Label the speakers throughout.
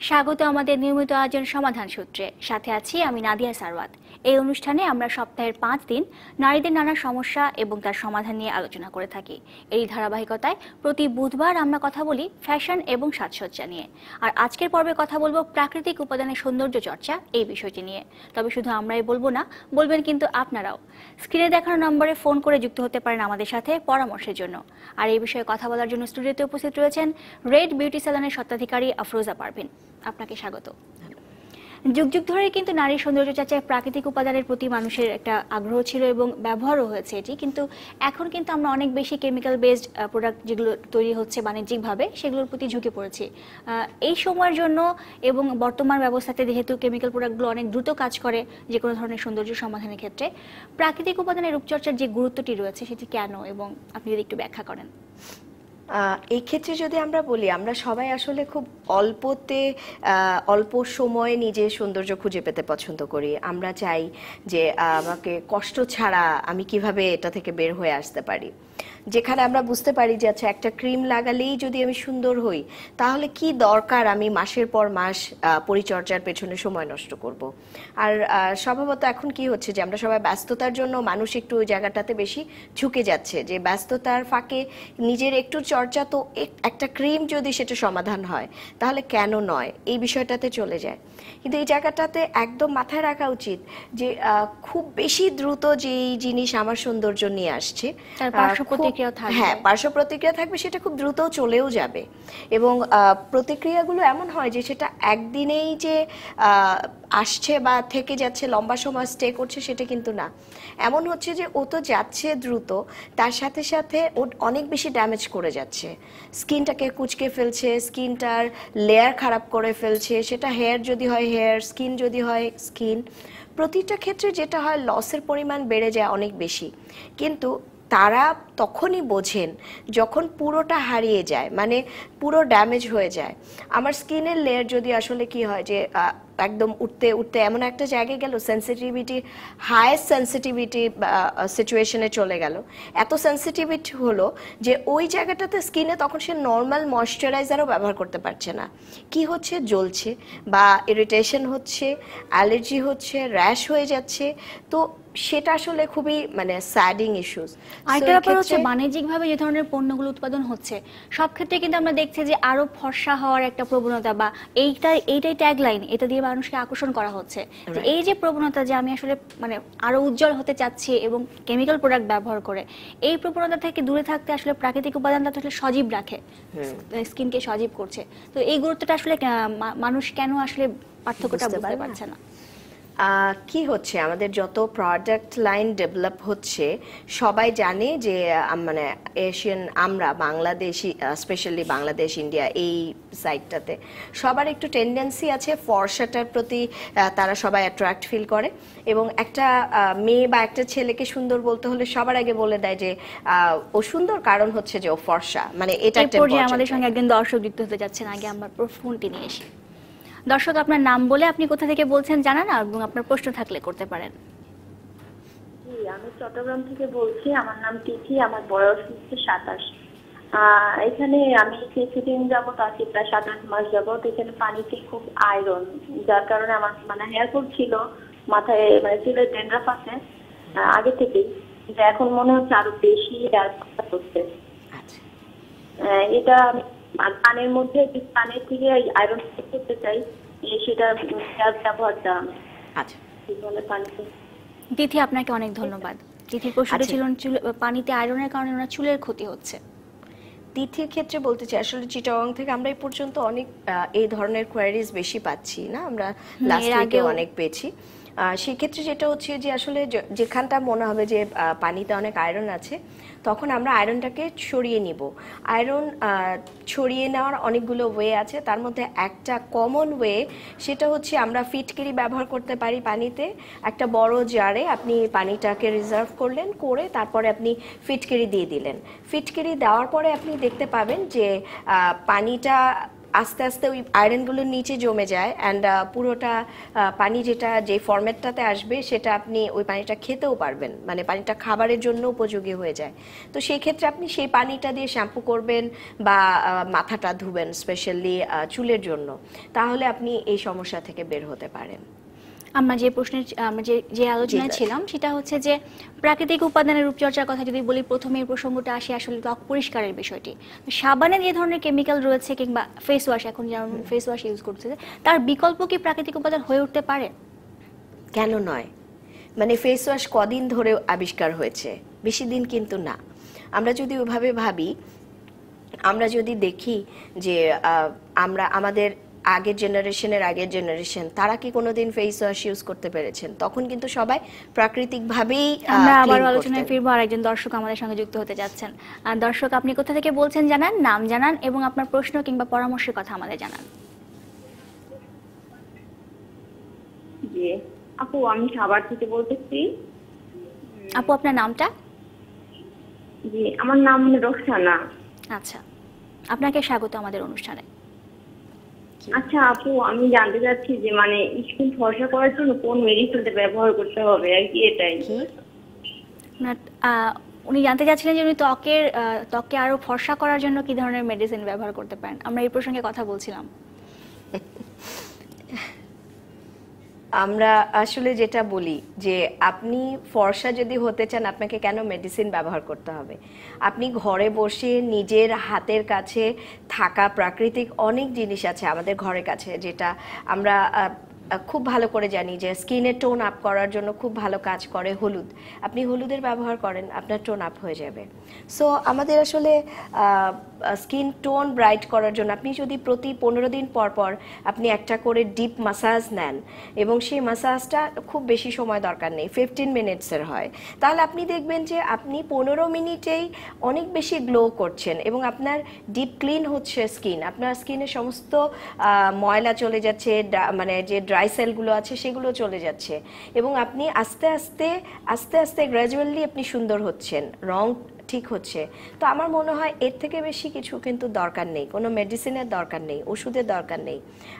Speaker 1: স্বাগত আমাদের নিয়মিত আয়োজন সমাধান সূত্রে। সাথে আছি আমি নাদিয়া সারওয়াত। এই অনুষ্ঠানে আমরা সপ্তাহের পাঁচ দিন নারীদের নানা সমস্যা এবং তার সমাধান নিয়ে আলোচনা করে থাকি। এই ধারাবাহিকতায় প্রতি বুধবার আমরা কথা বলি ফ্যাশন এবং সাজসজ্জা নিয়ে। আর আজকের পর্বে কথা বলব প্রাকৃতিক উপাদানের সৌন্দর্য চর্চা এই বিষয়টি নিয়ে। তবে শুধু আমরাই বলব না, বলবেন কিন্তু আপনারাও। স্ক্রিনে দেখানো নম্বরে ফোন করে যুক্ত হতে পারেন আমাদের সাথে পরামর্শের জন্য। আর এই বিষয়ে কথা বলার জন্য স্টুডিওতে উপস্থিত রয়েছেন রেড বিউটি স্যালনের স্বত্বাধিকারী আফরোজা পারভিন। আপনাকে স্বাগত। যুগ যুগ ধরে কিন্তু নারী সৌন্দর্য চর্চায় প্রাকৃতিক উপাদানের প্রতি মানুষের একটা আগ্রহ ছিল এবং ব্যবহারও হয়েছে এটি। কিন্তু এখন কিন্তু আমরা অনেক বেশি কেমিক্যাল বেসড প্রোডাক্ট যেগুলো তৈরি হচ্ছে বাণিজ্যিকভাবে সেগুলোর প্রতি ঝুঁকে পড়েছি। এই সময়ের জন্য এবং বর্তমান ব্যবস্থাতে যেহেতু কেমিক্যাল প্রোডাক্টগুলো অনেক দ্রুত কাজ করে যে কোনো ধরনের সৌন্দর্য সমাধানের ক্ষেত্রে, প্রাকৃতিক উপাদানের রূপচর্চার যে গুরুত্বটি রয়েছে সেটি কেন? এবং আপনি যদি একটু ব্যাখ্যা করেন।
Speaker 2: এই ক্ষেত্রে যদি আমরা বলি, আমরা সবাই আসলে খুব অল্পতে অল্প সময়ে নিজের সৌন্দর্য খুঁজে পেতে পছন্দ করি। আমরা চাই যে আমাকে কষ্ট ছাড়া আমি কীভাবে এটা থেকে বের হয়ে আসতে পারি। যেখানে আমরা বুঝতে পারি যে আচ্ছা একটা ক্রিম লাগালেই যদি আমি সুন্দর হই তাহলে কি দরকার আমি মাসের পর মাস পরিচর্যার পেছনে সময় নষ্ট করব? আর স্বভাবত এখন কি হচ্ছে যে আমরা সবাই ব্যস্ততার জন্য মানুষ একটু ওই জায়গাটাতে বেশি ঝুঁকে যাচ্ছে যে ব্যস্ততার ফাঁকে নিজের একটু চর্চা তো একটা ক্রিম যদি সেটা সমাধান হয় তাহলে কেন নয়? এই বিষয়টাতে চলে যায়। কিন্তু এই জায়গাটাতে একদম মাথায় রাখা উচিত যে আহ, খুব বেশি দ্রুত যেই জিনিস আমার সৌন্দর্য নিয়ে আসছে
Speaker 1: থাকবে।
Speaker 2: হ্যাঁ পার্শ্ব প্রতিক্রিয়া থাকবে সেটা খুব দ্রুত চলেও যাবে। এবং প্রতিক্রিয়াগুলো এমন হয় যে সেটা একদিনেই যে আসছে বা থেকে যাচ্ছে লম্বা সময় স্টে করছে সেটা কিন্তু না। এমন হচ্ছে যে ও তো যাচ্ছে দ্রুত তার সাথে সাথে ও অনেক বেশি ড্যামেজ করে যাচ্ছে। স্কিনটাকে কুচকে ফেলছে স্কিনটার লেয়ার খারাপ করে ফেলছে সেটা হেয়ার যদি হয় হেয়ার স্কিন যদি হয় স্কিন প্রতিটা ক্ষেত্রে যেটা হয় লসের পরিমাণ বেড়ে যায় অনেক বেশি। কিন্তু তারা তখনই বোঝেন যখন পুরোটা হারিয়ে যায় মানে পুরো ড্যামেজ হয়ে যায়। আমার স্কিনের লেয়ার যদি আসলে কি হয় যে একদম উঠতে উঠতে এমন একটা জায়গায় গেল সেন্সিটিভিটি হায়েস্ট সেন্সিটিভিটি সিচুয়েশনে চলে গেল। এত সেন্সিটিভিটি হলো যে, ওই জায়গাটাতে স্কিনে তখন সে নর্মাল ময়শ্চারাইজারও ব্যবহার করতে পারছে না। কি হচ্ছে? জ্বলছে বা ইরিটেশন হচ্ছে অ্যালার্জি হচ্ছে র্যাশ হয়ে যাচ্ছে। তো সেটা আসলে খুবই মানে স্যাডিং ইস্যুস
Speaker 1: আরেকটা ব্যাপার হচ্ছে বাণিজ্যিকভাবে যে ধরনের পণ্যগুলো উৎপাদন হচ্ছে সব ক্ষেত্রে কিন্তু আমরা দেখছি যে আরও ফর্সা হওয়ার একটা প্রবণতা বা এইটাই এইটাই ট্যাগলাইন এটা দিয়ে মানুষকে আকর্ষণ করা হচ্ছে। এই যে প্রবণতা যে আমি আসলে মানে আরও উজ্জ্বল হতে চাচ্ছি এবং কেমিক্যাল প্রোডাক্ট ব্যবহার করে এই প্রবণতা থেকে দূরে থাকতে আসলে প্রাকৃতিক উপাদানটা আসলে সজীব রাখে স্কিনকে সজীব করছে। তো এই গুরুত্বটা আসলে মানুষ কেন আসলে পার্থক্যটা
Speaker 2: বুঝতে।
Speaker 1: পারছে না?
Speaker 2: কি হচ্ছে? আমাদের যত প্রোডাক্ট লাইন ডেভেলপ হচ্ছে সবাই জানে যে মানে এশিয়ান আমরা বাংলাদেশি স্পেশালি বাংলাদেশ ইন্ডিয়া এই সাইডটাতে সবার একটু টেন্ডেন্সি আছে ফর্সাটার প্রতি তারা সবাই অ্যাট্রাক্ট ফিল করে। এবং একটা মেয়ে বা একটা ছেলেকে সুন্দর বলতে হলে সবার আগে বলে দেয় যে আহ, ও সুন্দর কারণ হচ্ছে যে ও ফর্সা। মানে এটা
Speaker 1: আমাদের সঙ্গে একজন দর্শক যুক্ত হতে যাচ্ছেন। আগে আমরা ফোনটি নিয়ে আসি। দর্শক আপনার নাম বলে আপনি কোথা থেকে বলছেন জানান এবং আপনার প্রশ্ন থাকলে করতে পারেন।
Speaker 3: আমি চট্টগ্রাম থেকে বলছি আমার নাম তিথি আমার বয়স হচ্ছে সাতাশ। এখানে আমি কিছুদিন যাবত আছি প্রায় সাত আট মাস যাবত। এখানে পানিতে খুব আয়রন যার কারণে আমার মানে হেয়ার ফল ছিল মাথায় মানে চুলের ডেন্ড্রাফ আছে আগে থেকেই। এখন মনে হচ্ছে আরও বেশি হেয়ার হচ্ছে।
Speaker 2: আচ্ছা।
Speaker 3: এটা আমি পানের মধ্যে যে পানের থেকে আয়রন করতে চাই সেটা ব্যবহারটা
Speaker 2: আচ্ছা।
Speaker 1: তিথি আপনাকে অনেক ধন্যবাদ। তিথির প্রশ্নটা। ছিল চুল- পানিতে আয়রনের কারণে ওনার চুলের ক্ষতি হচ্ছে।
Speaker 2: তিথির ক্ষেত্রে বলতে চাই আসলে চিটাগং থেকে আমরা এই পর্যন্ত অনেক আহ, এই ধরনের কোয়ারিজ বেশি পাচ্ছি না? আমরা লাস্ট উইকে অনেক পেয়েছি। সেক্ষেত্রে যেটা হচ্ছে যে আসলে যেখানটা মনে হবে যে পানিতে অনেক আয়রন আছে, তখন আমরা আয়রনটাকে ছড়িয়ে নিব। আয়রন ছড়িয়ে নেওয়ার অনেকগুলো ওয়ে আছে। তার মধ্যে একটা কমন ওয়ে সেটা হচ্ছে আমরা ফিটকিরি ব্যবহার করতে পারি পানিতে। একটা বড় জারে আপনি পানিটাকে রিজার্ভ করলেন, করে তারপরে আপনি ফিটকিরি দিয়ে দিলেন। ফিটকিরি দেওয়ার পরে আপনি দেখতে পাবেন যে পানিটা আস্তে আস্তে ওই আয়রনগুলোর নিচে জমে যায় অ্যান্ড পুরোটা পানি যেটা, যে ফরম্যাটটাতে আসবে সেটা আপনি ওই পানিটা খেতেও পারবেন। মানে পানিটা খাবারের জন্য উপযোগী হয়ে যায়। তো সেই ক্ষেত্রে আপনি সেই পানিটা দিয়ে শ্যাম্পু করবেন বা মাথাটা ধুবেন স্পেশালি চুলের জন্য। তাহলে আপনি এই সমস্যা থেকে বের হতে পারেন।
Speaker 1: আমরা যে প্রশ্নের আমরা যে যে আলোচনায় ছিলাম সেটা হচ্ছে যে প্রাকৃতিক উপাদানের রূপচর্চার কথা যদি বলি প্রথমে এই প্রসঙ্গটা আসে আসলে ত্বক পরিষ্কারের বিষয়টি। সাবানে যে ধরনের কেমিক্যাল রয়েছে কিংবা ফেস ওয়াশ এখন যেমন ফেস ওয়াশ ইউজ করছে তার বিকল্প কি প্রাকৃতিক উপাদান হয়ে উঠতে পারে?
Speaker 2: কেন নয়? মানে ফেস ওয়াশ কদিন ধরে আবিষ্কার হয়েছে বেশি দিন কিন্তু না। আমরা যদি ওভাবে ভাবি আমরা যদি দেখি যে আমরা আমাদের আগের জেনারেশনের আগের জেনারেশন তারা কি কোনোদিন ফেস ওয়াশ ইউজ করতে পেরেছেন? তখন কিন্তু সবাই প্রাকৃতিকভাবেই
Speaker 1: আমরা আবার আলোচনায় ফিরবো আর একজন দর্শক আমাদের সঙ্গে যুক্ত হতে যাচ্ছেন। দর্শক আপনি কোথা থেকে বলছেন জানান নাম জানান এবং আপনার প্রশ্ন কিংবা পরামর্শের কথা আমাদের জানান।
Speaker 3: জি আপু আমি সাবার থেকে বলতেছি।
Speaker 1: আপু আপনার নামটা?
Speaker 3: জি আমার নাম রোকসানা।
Speaker 1: আচ্ছা আপনাকে স্বাগত আমাদের অনুষ্ঠানে।
Speaker 3: আচ্ছা আপু আমি জানতে চাচ্ছি যে মানে স্কিন ফর্সা করার জন্য কোন মেডিসিনটা ব্যবহার করতে হবে? আর কি এটাই?
Speaker 2: কি?
Speaker 1: না- আহ, উনি জানতে চাচ্ছিলেন যে উনি ত্বকের আহ, ত্বককে আরও ফর্সা করার জন্য কি ধরনের মেডিসিন ব্যবহার করতে পারেন? আমরা এই প্রসঙ্গে কথা বলছিলাম।
Speaker 2: আমরা আসলে যেটা বলি যে আপনি ফর্সা যদি হতে চান, আপনাকে কেন মেডিসিন ব্যবহার করতে হবে? আপনি ঘরে বসে নিজের হাতের কাছে থাকা প্রাকৃতিক অনেক জিনিস আছে আমাদের ঘরের কাছে, যেটা আমরা খুব ভালো করে জানি যে স্কিনের টোন আপ করার জন্য খুব ভালো কাজ করে হলুদ। আপনি হলুদের ব্যবহার করেন, আপনার টোন আপ হয়ে যাবে। সো আমাদের আসলে স্কিন টোন ব্রাইট করার জন্য আপনি যদি প্রতি পনেরো দিন পর পর আপনি একটা করে ডিপ মাসাজ নেন এবং সেই মাসাজটা খুব বেশি সময় দরকার নেই ফিফটিন মিনিটসের হয়, তাহলে আপনি দেখবেন যে আপনি পনেরো মিনিটেই অনেক বেশি গ্লো করছেন এবং আপনার ডিপ ক্লিন হচ্ছে স্কিন আপনার স্কিনের সমস্ত ময়লা চলে যাচ্ছে মানে যে ড্রাই সেলগুলো আছে সেগুলো চলে যাচ্ছে এবং আপনি আস্তে আস্তে আস্তে আস্তে গ্র্যাজুয়ালি আপনি সুন্দর হচ্ছেন, রং ঠিক হচ্ছে। তো আমার মনে হয় এর থেকে বেশি কিছু কিন্তু দরকার নেই। কোনো মেডিসিনের দরকার নেই, ওষুধের দরকার নেই।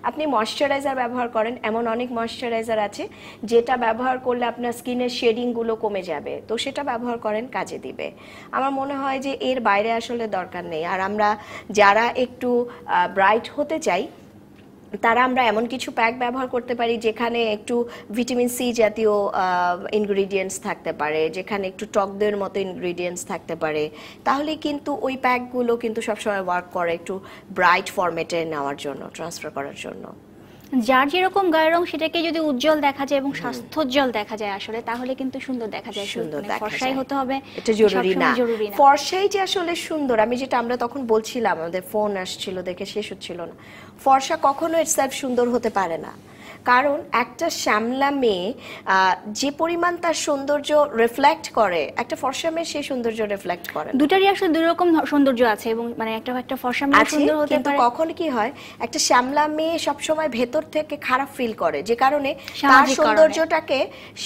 Speaker 2: আপনি ময়শ্চারাইজার ব্যবহার করেন, এমন অনেক ময়শ্চারাইজার আছে যেটা ব্যবহার করলে আপনার স্কিনের শেডিংগুলো কমে যাবে। তো সেটা ব্যবহার করেন, কাজে দিবে। আমার মনে হয় যে এর বাইরে আসলে দরকার নেই। আর আমরা যারা একটু ব্রাইট হতে চাই তারা আমরা এমন কিছু প্যাক ব্যবহার করতে পারি যেখানে একটু ভিটামিন সি জাতীয় ইনগ্রিডিয়েন্টস থাকতে পারে, যেখানে একটু টক দইয়ের মতো ইনগ্রিডিয়েন্টস থাকতে পারে। তাহলে কিন্তু ওই প্যাকগুলো কিন্তু সবসময় ওয়ার্ক করে একটু ব্রাইট ফরম্যাটে নেওয়ার জন্য ট্রান্সফার করার জন্য।
Speaker 1: যার যেরকম গায়ের রং সেটাকে যদি উজ্জ্বল দেখা যায় এবং স্বাস্থ্যোজ্জ্বল দেখা যায় আসলে তাহলে কিন্তু সুন্দর দেখা যায়
Speaker 2: সুন্দর
Speaker 1: মানে ফর্সাই হতে হবে।
Speaker 2: এটা জরুরি না।
Speaker 1: জরুরি না।
Speaker 2: ফর্সাই যে আসলে সুন্দর আমি যেটা আমরা তখন বলছিলাম আমাদের ফোন আসছিল দেখে শেষ হচ্ছিল না। ফর্সা কখনো ইটসেলফ সুন্দর হতে পারে না। কারণ একটা শ্যামলা মেয়ে যে পরিমাণ তার সৌন্দর্য রিফ্লেক্ট করে একটা ফর্সা মেয়ে সেই সৌন্দর্য রিফ্লেক্ট করে।
Speaker 1: দুটারই আসলে দুই রকম সৌন্দর্য আছে এবং মানে একটা একটা ফর্সা মেয়ে সুন্দর হতে
Speaker 2: কিন্তু
Speaker 1: পারে।
Speaker 2: কখন কি হয় একটা শ্যামলা মেয়ে সবসময় ভেতর থেকে খারাপ ফিল করে যে কারণে তার সৌন্দর্যটাকে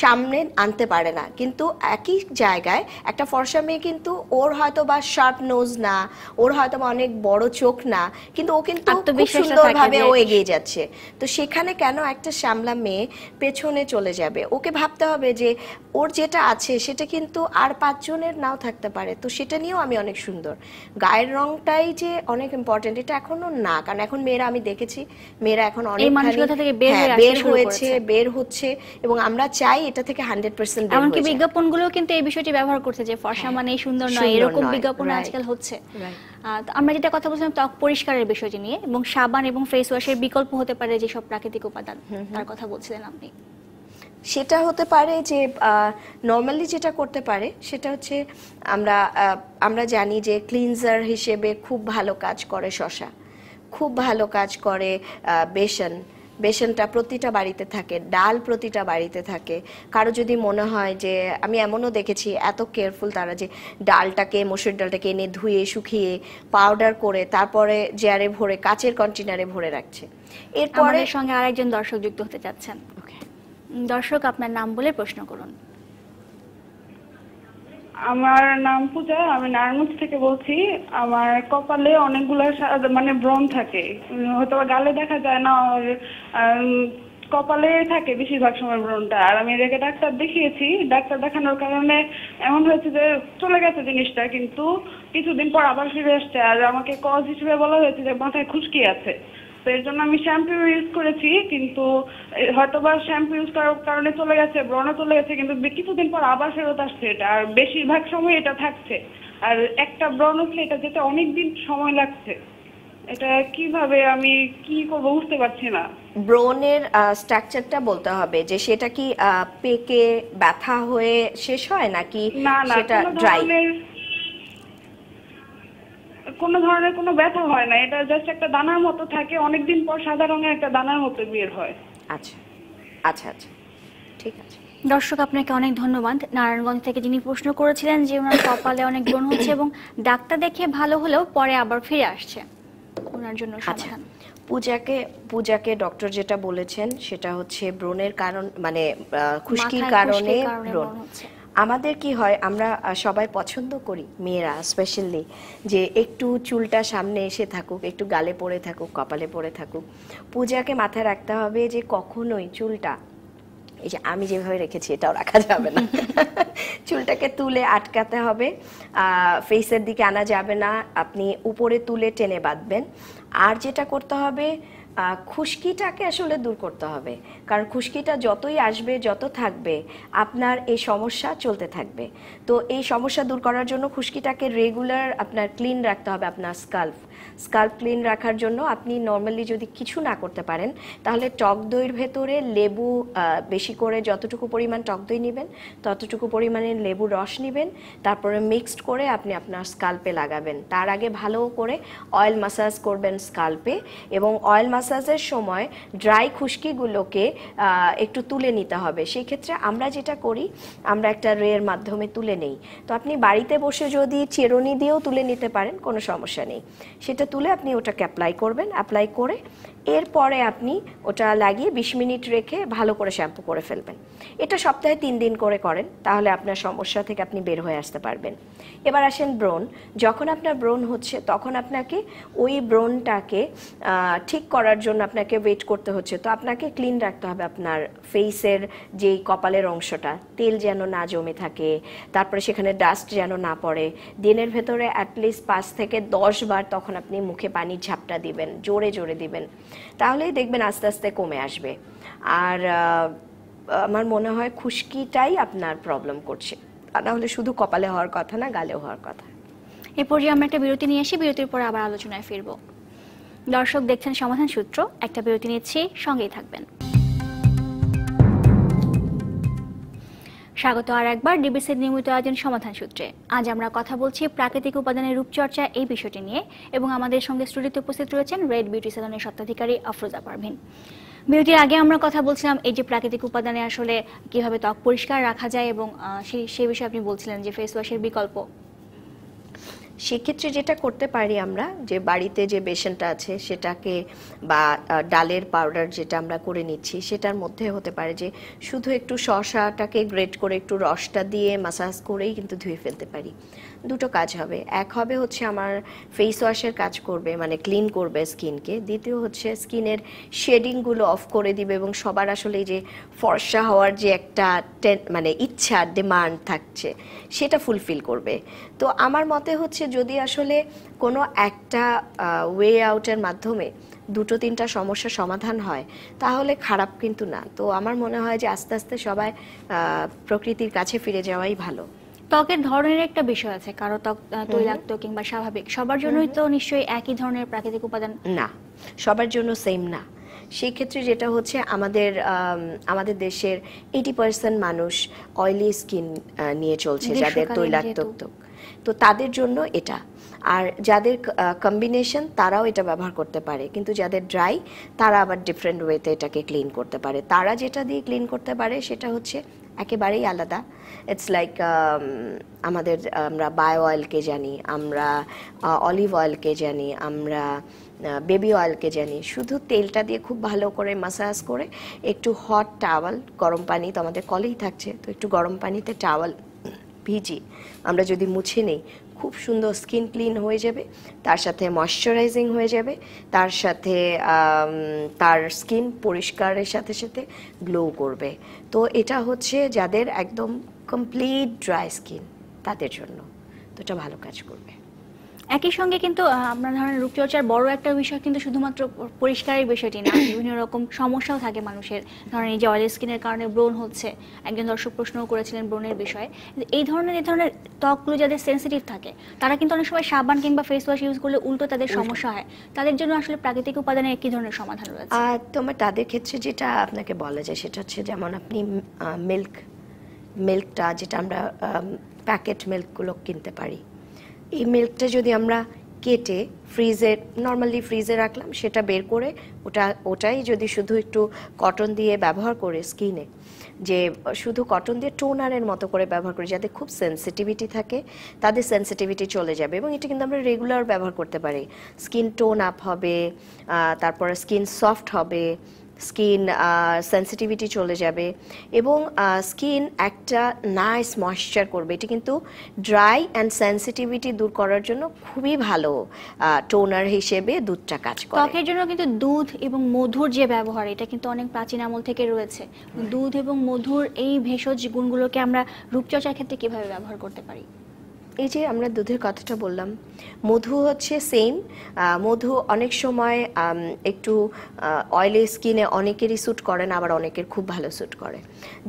Speaker 2: সামনে আনতে পারে না। কিন্তু একই জায়গায় একটা ফর্সা মেয়ে কিন্তু ওর হয়তো বা শার্প নোজ না ওর হয়তো বা অনেক বড় চোখ না কিন্তু ও কিন্তু খুব সুন্দরভাবে ও এগিয়ে যাচ্ছে। তো সেখানে কেন একটা শ্যামলা মেয়ে পেছনে চলে যাবে। ওকে ভাবতে হবে যে ওর যেটা আছে সেটা কিন্তু আর পাঁচজনের নাও থাকতে পারে। তো সেটা নিয়েও আমি অনেক সুন্দর। গায়ের রংটাই যে অনেক ইম্পর্টেন্ট এটা এখনও না। কারণ এখন মেয়েরা আমি দেখেছি মেয়েরা এখন অনেক
Speaker 1: বের হয়ে
Speaker 2: হয়েছে বের হচ্ছে এবং আমরা চাই এটা থেকে হান্ড্রেড পার্সেন্ট
Speaker 1: এমনকি বিজ্ঞাপনগুলো কিন্তু এই বিষয়টি ব্যবহার করছে যে ফর্সা মানে সুন্দর নয় এরকম বিজ্ঞাপন আজকাল হচ্ছে। আমরা যেটা কথা বলছিলাম ত্বক পরিষ্কারের বিষয়টি নিয়ে এবং সাবান এবং ফেস ওয়াশের বিকল্প হতে পারে যেসব প্রাকৃতিক উপাদান তার কথা বলছিলেন আপনি।
Speaker 2: সেটা হতে পারে যে নর্মালি যেটা করতে পারে সেটা হচ্ছে আমরা আমরা জানি যে ক্লিনজার হিসেবে খুব ভালো কাজ করে শশা খুব ভালো কাজ করে আহ, বেসন। বেসনটা প্রতিটা বাড়িতে থাকে ডাল প্রতিটা বাড়িতে থাকে। কারও যদি মনে হয় যে আমি এমনও দেখেছি এত কেয়ারফুল তারা যে ডালটাকে মসুর ডালটাকে এনে ধুয়ে শুকিয়ে পাউডার করে তারপরে জেয়ারে ভরে কাচের কন্টেনারে ভরে রাখছে। এরপরে
Speaker 1: সঙ্গে আরেকজন দর্শক যুক্ত হতে চাচ্ছেন। দর্শক আপনার নাম বলে প্রশ্ন করুন।
Speaker 4: আমার নাম পূজা, আমি নারায়ণগঞ্জ থেকে বলছি। আমার কপালে অনেকগুলো মানে ব্রণ থাকে। হয়তো গালে দেখা যায় না, আর কপালে থাকে বেশিরভাগ সময় ব্রণটা। আর আমি আগে ডাক্তার দেখিয়েছি। ডাক্তার দেখানোর কারণে এমন হয়েছে যে চলে গেছে জিনিসটা, কিন্তু কিছুদিন পর আবার ফিরে আসছে। আর আমাকে কজ হিসেবে বলা হয়েছে যে মাথায় খুশকি আছে। এর জন্য আমি শ্যাম্পু ইউজ করেছি কিন্তু এ, হয়তোবা শ্যাম্পু ইউজ করার কারণে চলে গেছে ব্রণ চলে গেছে কিন্তু কিছুদিন পর আবার ফেরত আসছে এটা আর বেশিরভাগ সময় এটা থাকছে। আর একটা ব্রণ উঠলে এটা যেতে অনেক দিন সময় লাগছে। এটা কীভাবে আমি কি করব বুঝতে পারছি না।
Speaker 2: ব্রোনের স্ট্রাকচারটা বলতে হবে যে সেটা কি পেকে ব্যথা হয়ে শেষ হয় নাকি
Speaker 4: না না
Speaker 2: সেটা ড্রাই
Speaker 4: ধরনের কোনো ধরনের কোনো ব্যথা হয় না এটা জাস্ট একটা দানার মতো থাকে অনেকদিন পর সাদা রঙের একটা দানার মতো বের হয়।
Speaker 2: আচ্ছা আচ্ছা আচ্ছা ঠিক আছে।
Speaker 1: দর্শক আপনাকে অনেক ধন্যবাদ। নারায়ণগঞ্জ থেকে যিনি প্রশ্ন করেছিলেন যে ওনার কপালে অনেক ব্রণ হচ্ছে এবং ডাক্তার দেখে ভালো হলেও পরে আবার ফিরে আসছে। ওনার জন্য
Speaker 2: আচ্ছা
Speaker 1: সমাধান।
Speaker 2: পূজাকে পূজাকে ডক্টর যেটা বলেছেন সেটা হচ্ছে ব্রণের কারণ মানে আহ, খুশকির কারণে ব্রণ।
Speaker 1: ব্রণ হচ্ছে।
Speaker 2: আমাদের কি হয় আমরা সবাই পছন্দ করি মেয়েরা স্পেশালি যে একটু চুলটা সামনে এসে থাকুক একটু গালে পড়ে থাকুক কপালে পড়ে থাকুক। পূজাকে মাথায় রাখতে হবে যে কখনোই চুলটা এই যে আমি যেভাবে রেখেছি এটাও রাখা যাবে না। চুলটাকে তুলে আটকাতে হবে ফেসের দিকে আনা যাবে না। আপনি উপরে তুলে টেনে বাঁধবেন। আর যেটা করতে হবে খুশকিটাকে আসলে দূর করতে হবে। কারণ খুশকিটা যতই আসবে, যত থাকবে, আপনার এই সমস্যা চলতে থাকবে। তো এই সমস্যা দূর করার জন্য খুশকিটাকে রেগুলার আপনার ক্লিন রাখতে হবে, আপনার স্কাল্প স্কাল্প ক্লিন রাখার জন্য আপনি নর্মালি যদি কিছু না করতে পারেন, তাহলে টক দইয়ের ভেতরে লেবু বেশি করে যতটুকু পরিমাণ টক দই নেবেন, ততটুকু পরিমাণে লেবু রস নেবেন, তারপরে মিক্সড করে আপনি আপনার স্কাল্পে লাগাবেন। তার আগে ভালো করে অয়েল মাসাজ করবেন স্কাল্পে এবং অয়েল মাসাজের সময় ড্রাই খুশকিগুলোকে একটু তুলে নিতে হবে। সেই ক্ষেত্রে আমরা যেটা করি, আমরা একটা রের মাধ্যমে তুলে নেই। তো আপনি বাড়িতে বসে যদি চেরনি দিয়েও তুলে নিতে পারেন, কোনো সমস্যা নেই। সেটা তুলে আপনি ওটাকে অ্যাপ্লাই করবেন। অ্যাপ্লাই করে এরপরে আপনি ওটা লাগিয়ে বিশ মিনিট রেখে ভালো করে শ্যাম্পু করে ফেলবেন। এটা সপ্তাহে তিন দিন করে করেন, তাহলে আপনার সমস্যা থেকে আপনি বের হয়ে আসতে পারবেন। এবার আসেন ব্রণ। যখন আপনার ব্রণ হচ্ছে, তখন আপনাকে ওই ব্রণটাকে ঠিক করার জন্য আপনাকে ওয়েট করতে হচ্ছে। তো আপনাকে ক্লিন রাখতে হবে আপনার ফেসের যেই কপালের অংশটা। তেল যেন না জমে থাকে, তারপরে সেখানে ডাস্ট যেন না পড়ে। দিনের ভেতরে অ্যাটলিস্ট পাঁচ থেকে দশ বার তখন আপনি মুখে পানির ঝাপটা দিবেন, জোরে জোরে দিবেন। তাহলেই দেখবেন আস্তে আস্তে কমে আসবে। আর আমার মনে হয় খুশকিটাই আপনার প্রবলেম করছে। না হলে শুধু কপালে হওয়ার কথা না গালে হওয়ার কথা।
Speaker 1: এ পর্যায়ে আমরা একটা বিরতি নিয়ে আসি, বিরতির পর আবার আলোচনায় ফিরব। দর্শক দেখছেন সমাধান সূত্র, একটা বিরতি নিচ্ছি, সঙ্গেই থাকবেন। স্বাগত আর একবার ডিবিসির নিয়মিত আয়োজন সমাধান সূত্রে। আজ আমরা কথা বলছি প্রাকৃতিক উপাদানের রূপচর্চা এই বিষয়টি নিয়ে এবং আমাদের সঙ্গে স্টুডিওতে উপস্থিত রয়েছেন রেড বিউটি সেলনের স্বত্বাধিকারী আফরোজা পারভিন। বিউটির আগে আমরা কথা বলছিলাম এই যে প্রাকৃতিক উপাদানে আসলে কীভাবে ত্বক পরিষ্কার রাখা যায় এবং সেই বিষয়ে আপনি বলছিলেন যে ফেস ওয়াশের বিকল্প।
Speaker 2: সেক্ষেত্রে যেটা করতে পারি আমরা, যে বাড়িতে যে বেসনটা আছে সেটাকে বা ডালের পাউডার যেটা আমরা করে নিচ্ছি, সেটার মধ্যে হতে পারে যে শুধু একটু শশাটাকে গ্রেট করে একটু রসটা দিয়ে মাসাজ করেই কিন্তু ধুয়ে ফেলতে পারি। দুটো কাজ হবে। এক হবে হচ্ছে আমার ফেস ওয়াশের কাজ করবে মানে ক্লিন করবে স্কিনকে দ্বিতীয় হচ্ছে স্কিনের শেডিংগুলো অফ করে দিবে এবং সবার আসলে যে ফর্সা হওয়ার যে একটা মানে ইচ্ছা ডিমান্ড থাকছে, সেটা ফুলফিল করবে। তো আমার মতে হচ্ছে যদি আসলে কোনো একটা ওয়ে আউটের মাধ্যমে দুটো, তিনটা সমস্যার সমাধান হয়, তাহলে খারাপ কিন্তু না। তো আমার মনে হয় যে আস্তে আস্তে সবাই প্রকৃতির কাছে ফিরে যাওয়াই ভালো।
Speaker 1: ত্বকের ধরনের একটা বিষয় আছে কারও ত্বক তৈলাক্ত কিংবা স্বাভাবিক সবার জন্যই তো নিশ্চয়ই একই ধরনের প্রাকৃতিক উপাদান।
Speaker 2: না সবার জন্য সেম না। সেই ক্ষেত্রে যেটা হচ্ছে আমাদের আমাদের দেশের এইটি পার্সেন্ট মানুষ অয়েলি স্কিন নিয়ে চলছে যাদের
Speaker 1: যেহেতু।
Speaker 2: ত্বক। তো তাদের জন্য এটা। আর যাদের কম্বিনেশন তারাও এটা ব্যবহার করতে পারে। কিন্তু যাদের ড্রাই তারা আবার ডিফারেন্ট ওয়েতে এটাকে ক্লিন করতে পারে। তারা যেটা দিয়ে ক্লিন করতে পারে সেটা হচ্ছে একেবারেই আলাদা। ইটস লাইক আমাদের, আমরা বায়ো অয়েলকে জানি, আমরা অলিভ অয়েলকে জানি, আমরা বেবি অয়েলকে জানি। শুধু তেলটা দিয়ে খুব ভালো করে মাসাজ করে একটু হট টাওয়াল গরম পানি তো আমাদের কলেই থাকছে, তো একটু গরম পানিতে টাওয়াল ভিজি, আমরা যদি মুছে নেই খুব সুন্দর স্কিন ক্লিন হয়ে যাবে, তার সাথে ময়শ্চারাইজিং হয়ে যাবে, তার সাথে তার স্কিন পরিষ্কারের সাথে সাথে গ্লো করবে। তো এটা হচ্ছে যাদের একদম কমপ্লিট ড্রাই স্কিন তাদের জন্য। তো এটা ভালো কাজ করবে।
Speaker 1: একই সঙ্গে কিন্তু আমরা ধরেন রূপচর্চার বড় একটা বিষয় কিন্তু শুধুমাত্র পরিষ্কারের বিষয়টি না। বিভিন্ন রকম সমস্যাও থাকে মানুষের। ধরেন এই যে অয়েল স্কিনের কারণে ব্রণ হচ্ছে। একজন দর্শক প্রশ্নও করেছিলেন ব্রণের বিষয়ে। এই ধরনের এই ধরনের ত্বকগুলো যাদের সেন্সিটিভ থাকে তারা কিন্তু অনেক সময় সাবান কিংবা ফেস ওয়াশ ইউজ করলে উল্টো তাদের সমস্যা হয়। তাদের জন্য আসলে প্রাকৃতিক উপাদানের কি ধরনের সমাধান রয়েছে।
Speaker 2: আর তোমার তাদের ক্ষেত্রে যেটা আপনাকে বলা যায় সেটা হচ্ছে যেমন আপনি মিল্ক মিল্কটা যেটা আমরা প্যাকেট মিল্কগুলো কিনতে পারি। এই মিল্কটা যদি আমরা কেটে ফ্রিজে নর্মালি ফ্রিজে রাখলাম, সেটা বের করে ওটা, ওটাই যদি শুধু একটু কটন দিয়ে ব্যবহার করে স্কিনে যে শুধু কটন দিয়ে টোনারের মতো করে ব্যবহার করি যাতে খুব সেন্সিটিভিটি থাকে, তাদের সেন্সিটিভিটি চলে যাবে এবং এটা কিন্তু আমরা রেগুলার ব্যবহার করতে পারি। স্কিন টোন আপ হবে তারপরে স্কিন সফট হবে স্কিন সেন্সিটিভিটি চলে যাবে এবং স্কিন একটা নাইস ময়শ্চার করবে। এটি কিন্তু ড্রাই অ্যান্ড সেন্সিটিভিটি দূর করার জন্য খুবই ভালো টোনার হিসেবে দুধটা কাজ করে।
Speaker 1: ত্বকের জন্য কিন্তু দুধ এবং মধুর যে ব্যবহার, এটা কিন্তু অনেক প্রাচীন আমল থেকে রয়েছে। দুধ এবং মধুর এই ভেষজ গুণগুলোকে আমরা রূপচর্চার ক্ষেত্রে কীভাবে ব্যবহার করতে পারি?
Speaker 2: এই যে আমরা দুধের কথাটা বললাম, মধু হচ্ছে সেম মধু অনেক সময় একটু অয়েলি স্কিনে অনেকেরই স্যুট করে না, আবার অনেকের খুব ভালো স্যুট করে।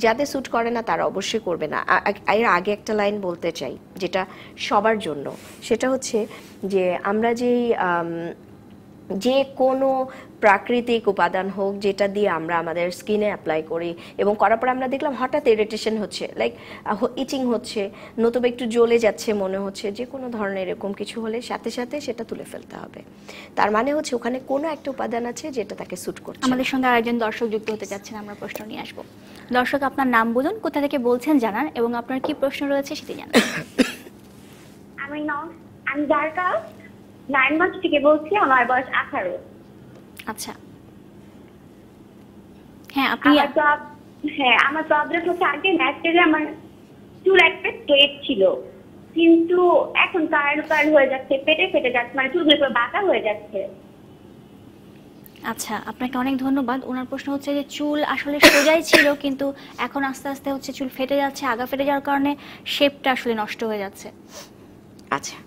Speaker 2: যাদের স্যুট করে না, তারা অবশ্যই করবে না। এর আগে একটা লাইন বলতে চাই, যেটা সবার জন্য। সেটা হচ্ছে যে আমরা যেই যে কোনো প্রাকৃতিক উপাদান হোক যেটা দিয়ে আমরা আমাদের স্কিনে অ্যাপ্লাই করি এবং করার পর আমরা দেখলাম হঠাৎ ইরিটেশন হচ্ছে লাইক ইচিং হচ্ছে নতুবা একটু জ্বলে যাচ্ছে মনে হচ্ছে যে কোনো ধরনের এরকম কিছু হলে সাথে সাথে সেটা তুলে ফেলতে হবে। তার মানে হচ্ছে ওখানে কোনো একটা উপাদান আছে যেটা তাকে স্যুট করছে।
Speaker 1: আমাদের সঙ্গে আরেকজন দর্শক যুক্ত হতে যাচ্ছেন আমরা প্রশ্ন নিয়ে আসব। দর্শক আপনার নাম বলুন কোথা থেকে বলছেন জানান এবং আপনার কি প্রশ্ন রয়েছে সেটি জানান।
Speaker 3: আমি নও আমি দ্বারকা। নাইন মাস থেকে বলছি আমার বয়স আঠারো।
Speaker 1: আচ্ছা। হ্যাঁ আপনি
Speaker 3: হ্যাঁ আমার প্রবলেম হচ্ছে আগে ন্যাচারালি আমার চুল একটা স্ট্রেট ছিল। কিন্তু এখন কার্ল কার্ল হয়ে যাচ্ছে? পেটে ফেটে যাচ্ছে মানে চুলগুলো পুরো বাঁকা হয়ে যাচ্ছে।
Speaker 1: আচ্ছা আপনাকে অনেক ধন্যবাদ। ওনার প্রশ্ন হচ্ছে যে চুল আসলে সোজাই ছিল কিন্তু এখন আস্তে আস্তে হচ্ছে চুল ফেটে যাচ্ছে। আগা ফেটে যাওয়ার কারণে শেপটা আসলে নষ্ট হয়ে যাচ্ছে।
Speaker 2: আচ্ছা।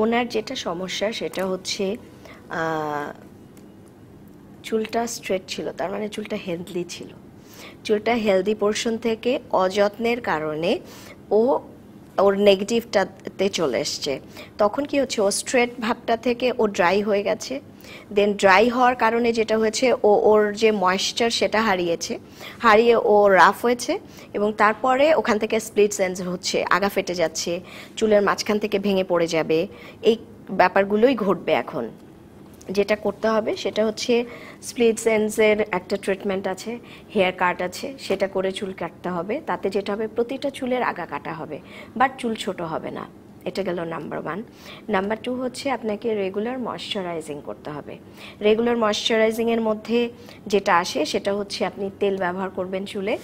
Speaker 2: ওনার যেটা সমস্যা সেটা হচ্ছে চুলটা স্ট্রেট ছিল, তার মানে চুলটা হেলদি ছিল। চুলটা হেলদি পোর্শন থেকে অযত্নের কারণে ও ওর নেগেটিভটাতে চলে এসছে। তখন কি হচ্ছে? ও স্ট্রেট ভাবটা থেকে ও ড্রাই হয়ে গেছে। দেন ড্রাই হওয়ার কারণে যেটা হয়েছে, ও ওর যে ময়েশ্চার সেটা হারিয়েছে। হারিয়ে ও রাফ হয়েছে এবং তারপরে ওখান থেকে স্প্লিট সেন্স হচ্ছে, আগা ফেটে যাচ্ছে, চুলের মাঝখান থেকে ভেঙে পড়ে যাবে। এই ব্যাপারগুলোই ঘটবে এখন। যেটা করতে হবে সেটা হচ্ছে স্প্লিট সেন্সের একটা ট্রিটমেন্ট আছে হেয়ার কাট আছে, সেটা করে চুল কাটতে হবে। তাতে যেটা হবে, প্রতিটা চুলের আগা কাটা হবে বাট চুল ছোট হবে না। এটা গেল নাম্বার ওয়ান নাম্বার টু হচ্ছে আপনাকে রেগুলার ময়শ্চারাইজিং করতে হবে। রেগুলার ময়শ্চারাইজিংয়ের মধ্যে যেটা আসে, সেটা হচ্ছে আপনি তেল ব্যবহার করবেন চুলে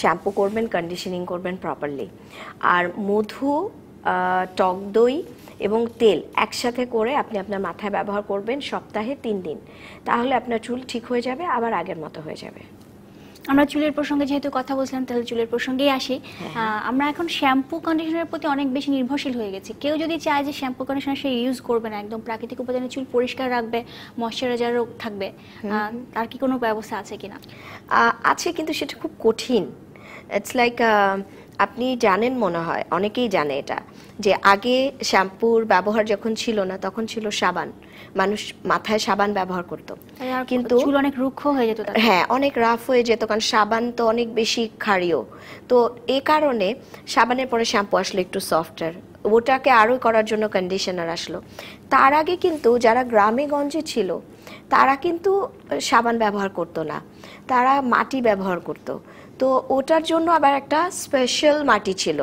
Speaker 2: শ্যাম্পু করবেন কন্ডিশনিং করবেন প্রপারলি আর মধু টক দই এবং তেল একসাথে করে আপনি আপনার মাথায় ব্যবহার করবেন সপ্তাহে তিন দিন। তাহলে আপনার চুল ঠিক হয়ে যাবে আবার আগের মতো হয়ে যাবে।
Speaker 1: আমরা চুলের প্রসঙ্গে যেহেতু কথা বলছিলাম তাহলে চুলের প্রসঙ্গেই আসি। আমরা এখন শ্যাম্পু কন্ডিশনারের প্রতি অনেক বেশি নির্ভরশীল হয়ে গেছি। কেউ যদি চায় যে শ্যাম্পু কন্ডিশনার সে ইউজ করবে না একদম প্রাকৃতিক উপাদানে চুল পরিষ্কার রাখবে ময়শ্চারাইজারও থাকবে। তার কি কোনো ব্যবস্থা আছে কিনা?
Speaker 2: আছে কিন্তু সেটা খুব কঠিন। ইটস লাইক আপনি জানেন মনে হয় অনেকেই জানে এটা যে আগে শ্যাম্পুর ব্যবহার যখন ছিল না তখন ছিল সাবান। মানুষ মাথায় সাবান ব্যবহার করতো। কিন্তু
Speaker 1: চুল অনেক রুক্ষ হয়ে যেত
Speaker 2: হ্যাঁ অনেক রাফ হয়ে যেত কারণ সাবান তো অনেক বেশি ক্ষারীয়। তো এ কারণে সাবানের পরে শ্যাম্পু আসলো একটু সফটার ওটাকে আরও করার জন্য কন্ডিশনার আসলো। তার আগে কিন্তু যারা গ্রামে গঞ্জে ছিল তারা কিন্তু সাবান ব্যবহার করতো না। তারা মাটি ব্যবহার করতো। তো ওটার জন্য আবার একটা স্পেশাল মাটি ছিল।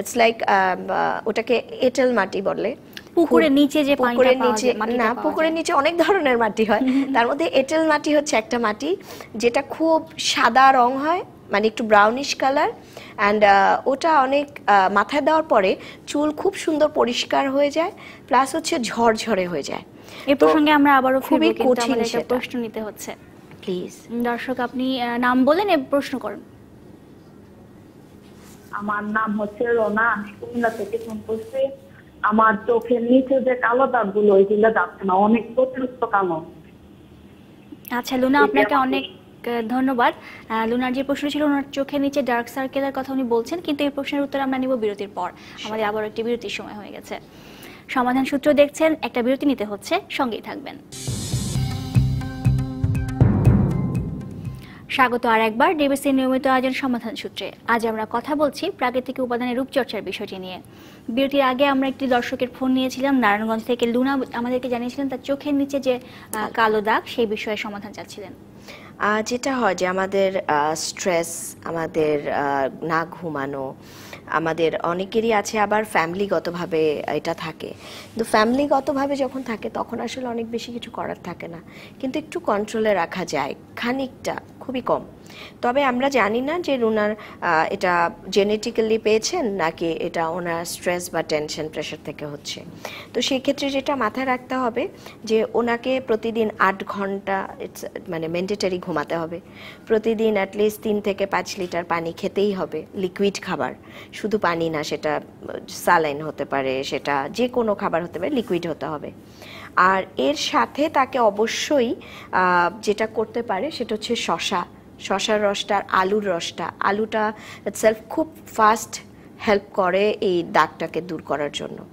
Speaker 2: ইটস লাইক ওটাকে এঁটেল মাটি বলে।
Speaker 1: পুকুরের নিচে যে
Speaker 2: পুকুরের নিচে না পুকুরের নিচে অনেক ধরনের মাটি হয়। তার মধ্যে এঁটেল মাটি হচ্ছে একটা মাটি যেটা খুব সাদা রং হয় মানে একটু ব্রাউনিশ কালার অ্যান্ড ওটা অনেক মাথায় দেওয়ার পরে চুল খুব সুন্দর পরিষ্কার হয়ে যায় প্লাস হচ্ছে ঝরঝরে হয়ে যায়।
Speaker 1: এই প্রসঙ্গে আমরা আবারও
Speaker 2: খুবই কঠিন
Speaker 1: একটা প্রশ্ন নিতে হচ্ছে।
Speaker 2: প্লিজ।
Speaker 1: দর্শক আপনি নাম বলেন প্রশ্ন করুন।
Speaker 3: আমার নাম হচ্ছে রোনা আমি কুমিল্লা থেকে ফোন করছি। আমার চোখের নিচে যে কালো দাগগুলো ওইগুলো যাচ্ছে না অনেক অতিরিক্ত কালো।
Speaker 1: আচ্ছা লুনা আপনাকে অনেক ধন্যবাদ। লুনার যে প্রশ্ন ছিল ওনার চোখের নিচে ডার্ক সার্কেলের কথা উনি বলছেন কিন্তু এই প্রশ্নের উত্তর আমরা নিব বিরতির পর। আমাদের আবার একটি বিরতির সময় হয়ে গেছে। সমাধান সূত্র দেখছেন একটা বিরতি নিতে হচ্ছে সঙ্গেই থাকবেন। স্বাগত আর একবার ডিবিসির নিয়মিত আয়োজন সমাধান সূত্রে। আজ আমরা কথা বলছি প্রাকৃতিক উপাদানের রূপচর্চার বিষয়টি নিয়ে। বিরতির আগে আমরা একটি দর্শকের ফোন নিয়েছিলাম। নারায়ণগঞ্জ থেকে লুনা আমাদেরকে জানিয়েছিলেন তার চোখের নিচে যে কালো দাগ, সেই বিষয়ে সমাধান চাচ্ছিলেন।
Speaker 2: যেটা হয় যে আমাদের স্ট্রেস আমাদের না ঘুমানো আমাদের অনেকেরই আছে আবার ফ্যামিলিগতভাবে এটা থাকে। কিন্তু ফ্যামিলিগতভাবে যখন থাকে, তখন আসলে অনেক বেশি কিছু করার থাকে না। কিন্তু একটু কন্ট্রোলে রাখা যায়, খানিকটা, খুবই কম। তবে আমরা জানি না যে রুনার এটা জেনেটিক্যালি পেয়েছেন নাকি এটা ওনার স্ট্রেস বা টেনশন প্রেশার থেকে হচ্ছে। তো সেই ক্ষেত্রে যেটা মাথায় রাখতে হবে যে ওনাকে প্রতিদিন আট ঘণ্টা ইটস মানে ম্যান্ডেটারি ঘুমাতে হবে। প্রতিদিন অ্যাটলিস্ট তিন থেকে পাঁচ লিটার পানি খেতেই হবে লিকুইড খাবার। শুধু পানি না, সেটা সালাইন হতে পারে, সেটা যে কোনো খাবার হতে পারে লিকুইড হতে হবে। আর এর সাথে তাকে অবশ্যই যেটা করতে পারে সেটা হচ্ছে শশা। শশার রসটা আর আলুর রসটা। আলুটা সেলফ খুব ফাস্ট হেল্প করে এই দাগটাকে দূর করার জন্য।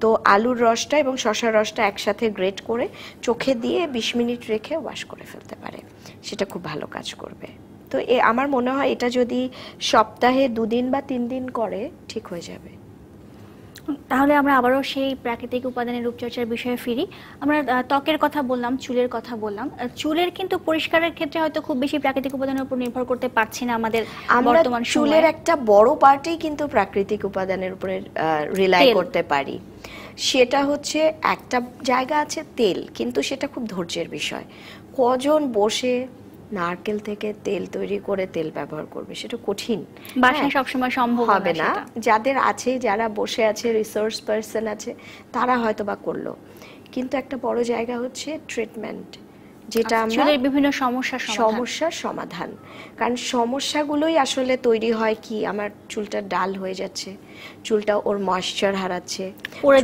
Speaker 2: তো আলুর রসটা এবং শশার রসটা একসাথে গ্রেট করে চোখে দিয়ে বিশ মিনিট রেখে ওয়াশ করে ফেলতে পারে। সেটা খুব ভালো কাজ করবে। তো এ, আমার মনে হয় এটা যদি সপ্তাহে দুদিন বা তিন দিন করে, ঠিক হয়ে যাবে।
Speaker 1: তাহলে আমরা আবারও সেই প্রাকৃতিক উপাদানের রূপচর্চার বিষয়ে ফিরি। আমরা ত্বকের কথা বললাম চুলের কথা বললাম। চুলের কিন্তু পরিষ্কারের ক্ষেত্রে হয়তো খুব বেশি প্রাকৃতিক উপাদানের উপর নির্ভর করতে পারছি না আমাদের বর্তমান
Speaker 2: চুলের একটা বড় পার্টেই কিন্তু প্রাকৃতিক উপাদানের উপরে রিলাই করতে পারি। সেটা হচ্ছে একটা জায়গা আছে তেল কিন্তু সেটা খুব ধৈর্যের বিষয়। কজন বসে নারকেল থেকে তেল তৈরি করে তেল ব্যবহার করবে সেটা কঠিন।
Speaker 1: বাসায়
Speaker 2: হ্যাঁ।
Speaker 1: সবসময় সম্ভব
Speaker 2: হবে না যাদের আছে যারা বসে আছে রিসোর্স পার্সন আছে তারা হয়তো বা করল। কিন্তু একটা বড় জায়গা হচ্ছে ট্রিটমেন্ট যেটা আমরা
Speaker 1: বিভিন্ন সমস্যার সমাধান।
Speaker 2: সমস্যার সমাধান। কারণ সমস্যাগুলোই আসলে তৈরি হয় কি আমার চুলটা ডাল হয়ে যাচ্ছে চুলটা ওর ময়শ্চার হারাচ্ছে
Speaker 1: পড়ে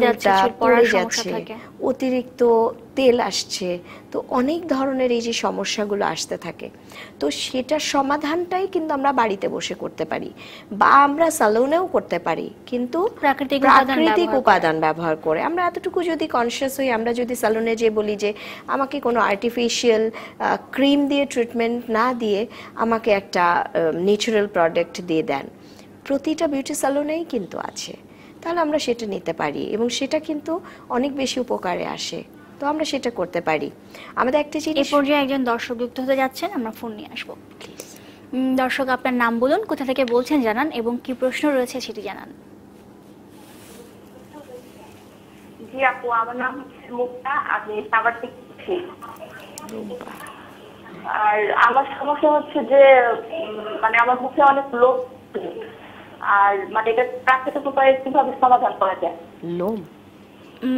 Speaker 1: যাচ্ছে
Speaker 2: অতিরিক্ত তেল আসছে তো অনেক ধরনের এই যে সমস্যাগুলো আসতে থাকে। তো সেটার সমাধানটাই কিন্তু আমরা বাড়িতে বসে করতে পারি বা আমরা সালুনেও করতে পারি। কিন্তু
Speaker 1: প্রাকৃতিক উপাদান
Speaker 2: প্রাকৃতিক
Speaker 1: ব্যবহার করে।
Speaker 2: উপাদান ব্যবহার করে। আমরা এতটুকু যদি কনসিয়াস হই আমরা যদি সালোনে যে বলি যে আমাকে কোনো আর্টিফিশিয়াল ক্রিম দিয়ে ট্রিটমেন্ট না দিয়ে আমাকে একটা ন্যাচারাল প্রোডাক্ট দিয়ে দেন। প্রতিটা বিউটি সালুনেই কিন্তু আছে। তাহলে আমরা সেটা নিতে পারি এবং সেটা কিন্তু অনেক বেশি উপকারে আসে। তো আমরা সেটা করতে পারি। আমাদের একটা
Speaker 1: এই
Speaker 2: জিনিস
Speaker 1: পর্যায়ে একজন দর্শক যুক্ত হতে যাচ্ছেন আমরা ফোন নিয়ে আসব. দর্শক আপনার নাম বলুন কোথা থেকে বলছেন জানান এবং কি প্রশ্ন রয়েছে সেটি জানান।
Speaker 3: জি আপু আমার নাম মুক্তা আমি সাবার থেকে আর আমার সমস্যা হচ্ছে যে উম, মানে আমার মুখে অনেক লোক আর মানে এটা প্রাকৃতিক উপায়ে কীভাবে সমাধান করা যায়?
Speaker 2: লোম?
Speaker 1: উম,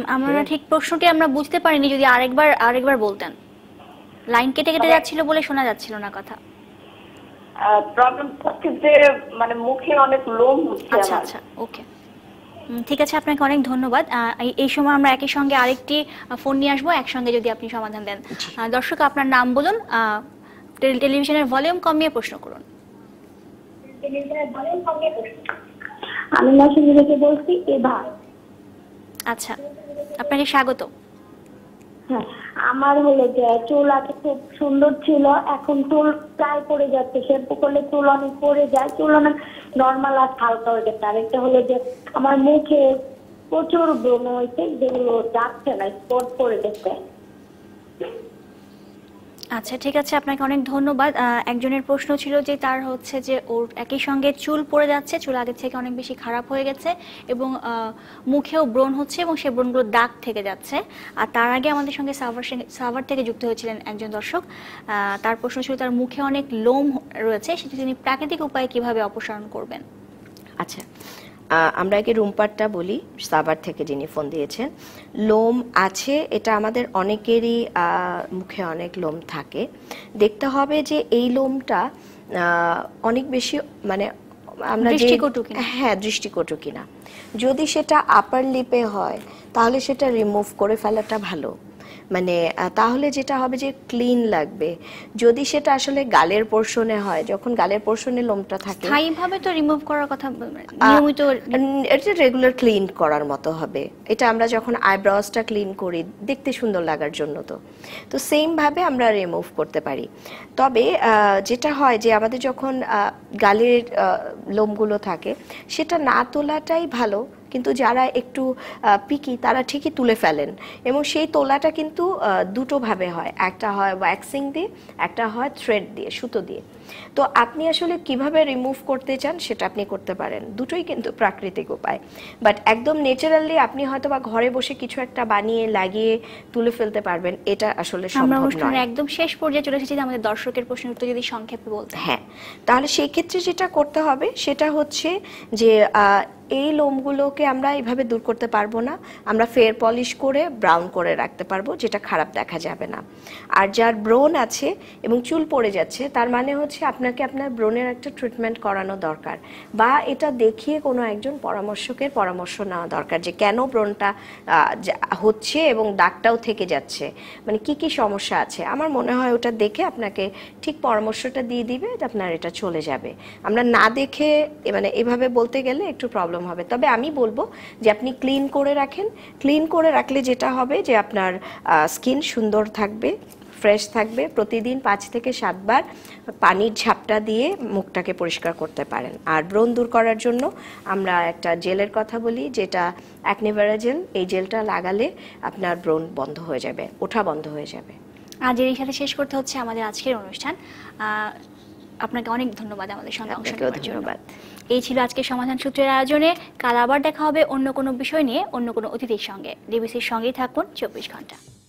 Speaker 1: আমরা ঠিক। প্রশ্নটি আমরা বুঝতে পারিনি যদি আরেকবার আরেকবার বলতেন। লাইন কেটে কেটে যাচ্ছিল বলে শোনা যাচ্ছিল না কথা।
Speaker 3: প্রবলেম হচ্ছে যে মানে মুখে অনেক লোম হচ্ছে
Speaker 1: আচ্ছা আচ্ছা ওকে। ঠিক আছে আপনাকে অনেক ধন্যবাদ। এই- সময় আমরা একই সঙ্গে আরেকটি ফোন নিয়ে আসব। একসঙ্গে যদি আপনি সমাধান দেন। দর্শক আপনার নাম বলুন। টেলিভিশনের ভলিউম কমিয়ে প্রশ্ন করুন।
Speaker 3: আমি বলছি এভা
Speaker 1: আচ্ছা। আপনাকে স্বাগত।
Speaker 3: হ্যাঁ আমার হলো যে চুল আগে খুব সুন্দর ছিল, এখন চুল প্রায় পড়ে যাচ্ছে শ্যাম্পু করলে চুল অনেক পড়ে যায়, চুল অনেক নর্মাল আর হালকা হয়ে যাচ্ছে। আরেকটা হলো যে আমার মুখে প্রচুর ব্রণ হয়েছে, যেগুলো যাচ্ছে না স্পট পড়ে গেছে।
Speaker 1: আচ্ছা ঠিক আছে, আপনাকে অনেক ধন্যবাদ। একজনের প্রশ্ন ছিল যে তার হচ্ছে যে ওর একই সঙ্গে চুল পড়ে যাচ্ছে, চুল আগের থেকে অনেক বেশি খারাপ হয়ে গেছে এবং মুখেও ব্রণ হচ্ছে এবং সেই ব্রণগুলো দাগ থেকে যাচ্ছে। আর তার আগে আমাদের সঙ্গে সাভার সাভার থেকে যুক্ত হয়েছিলেন একজন দর্শক। তার প্রশ্ন ছিল তার মুখে অনেক লোম রয়েছে, সেটি তিনি প্রাকৃতিক উপায়ে কীভাবে অপসারণ করবেন?
Speaker 2: আচ্ছা আমরা আগে রুমপারটা বলি সাভার থেকে যিনি ফোন দিয়েছেন লোম আছে এটা আমাদের অনেকেরই মুখে অনেক লোম থাকে। দেখতে হবে যে এই লোমটা আহ, অনেক বেশি মানে আমরা
Speaker 1: দৃষ্টিকটু
Speaker 2: হ্যাঁ দৃষ্টিকটু কিনা। যদি সেটা আপার লিপে হয় তাহলে সেটা রিমুভ করে ফেলাটা ভালো। মানে তাহলে যেটা হবে যে ক্লিন লাগবে। যদি সেটা আসলে গালের পোর্শনে হয় যখন গালের পোর্শনে লোমটা থাকে
Speaker 1: স্থায়ীভাবে তো রিমুভ করার কথা নিয়মিত
Speaker 2: এটা রেগুলার ক্লিন করার মতো হবে। এটা আমরা যখন আইব্রোসটা ক্লিন করি দেখতে সুন্দর লাগার জন্য তো। তো সেম ভাবে আমরা রিমুভ করতে পারি। তবে যেটা হয় যে আমাদের যখন গালের লোমগুলো থাকে সেটা না তোলাটাই ভালো। কিন্তু যারা একটু পিকি, তারা ঠিকই তুলে ফেলেন। এবং সেই তোলাটা কিন্তু দুটোভাবে হয়। একটা হয় ওয়্যাক্সিং দিয়ে, একটা হয় থ্রেড দিয়ে, সুতো দিয়ে। তো আপনি আসলে কীভাবে রিমুভ করতে চান সেটা আপনি করতে পারেন। দুটোই কিন্তু প্রাকৃতিক উপায়। বাট একদম ন্যাচারালি আপনি হয়তো বা ঘরে বসে কিছু একটা বানিয়ে লাগিয়ে তুলে ফেলতে পারবেন। এটা আসলে সম্ভব নয়।
Speaker 1: একদম শেষ পর্যায়ে চলে এসেছি আমাদের দর্শকের প্রশ্নের উত্তর যদি সংক্ষেপে বলতেন।
Speaker 2: হ্যাঁ তাহলে সেই ক্ষেত্রে যেটা করতে হবে সেটা হচ্ছে যে এই লোমগুলোকে আমরা এইভাবে দূর করতে পারব না। আমরা ফেয়ার পলিশ করে ব্রাউন করে রাখতে পারব যেটা খারাপ দেখা যাবে না। আর যার ব্রোন আছে এবং চুল পড়ে যাচ্ছে তার মানে হচ্ছে আপনাকে আপনার ব্রণের একটা ট্রিটমেন্ট করানো দরকার বা এটা দেখিয়ে কোনো একজন পরামর্শকের পরামর্শ নেওয়া দরকার যে কেন ব্রণটা হচ্ছে এবং দাগটাও থেকে যাচ্ছে। মানে কি কি সমস্যা আছে? আমার মনে হয় ওটা দেখে আপনাকে ঠিক পরামর্শটা দিয়ে দিবে আপনার এটা চলে যাবে। আমরা না দেখে মানে এভাবে বলতে গেলে একটু প্রবলেম হবে। তবে আমি বলব যে আপনি ক্লিন করে রাখেন। ক্লিন করে রাখলে যেটা হবে যে আপনার স্কিন সুন্দর থাকবে। ফ্রেশ থাকবে প্রতিদিন পাঁচ থেকে সাতবার পানির ঝাপটা দিয়ে মুখটাকে পরিষ্কার করতে পারেন। আর ব্রণ দূর করার জন্য আমরা একটা জেলের কথা বলি যেটা অ্যাকনিভেরা জেল এই জেলটা লাগালে আপনার ব্রণ বন্ধ হয়ে যাবে ওঠা বন্ধ হয়ে যাবে।
Speaker 1: আজ এর সাথে শেষ করতে হচ্ছে আমাদের আজকের অনুষ্ঠান। আহ, আপনাকে অনেক ধন্যবাদ আমাদের সঙ্গে অংশ
Speaker 2: ধন্যবাদ।
Speaker 1: এই ছিল আজকে সমাধান সূত্রের আয়োজনে। কাল আবার দেখা হবে অন্য কোনো বিষয় নিয়ে অন্য কোনো অতিথির সঙ্গে। ডিবিসির সঙ্গেই থাকুন চব্বিশ ঘণ্টা।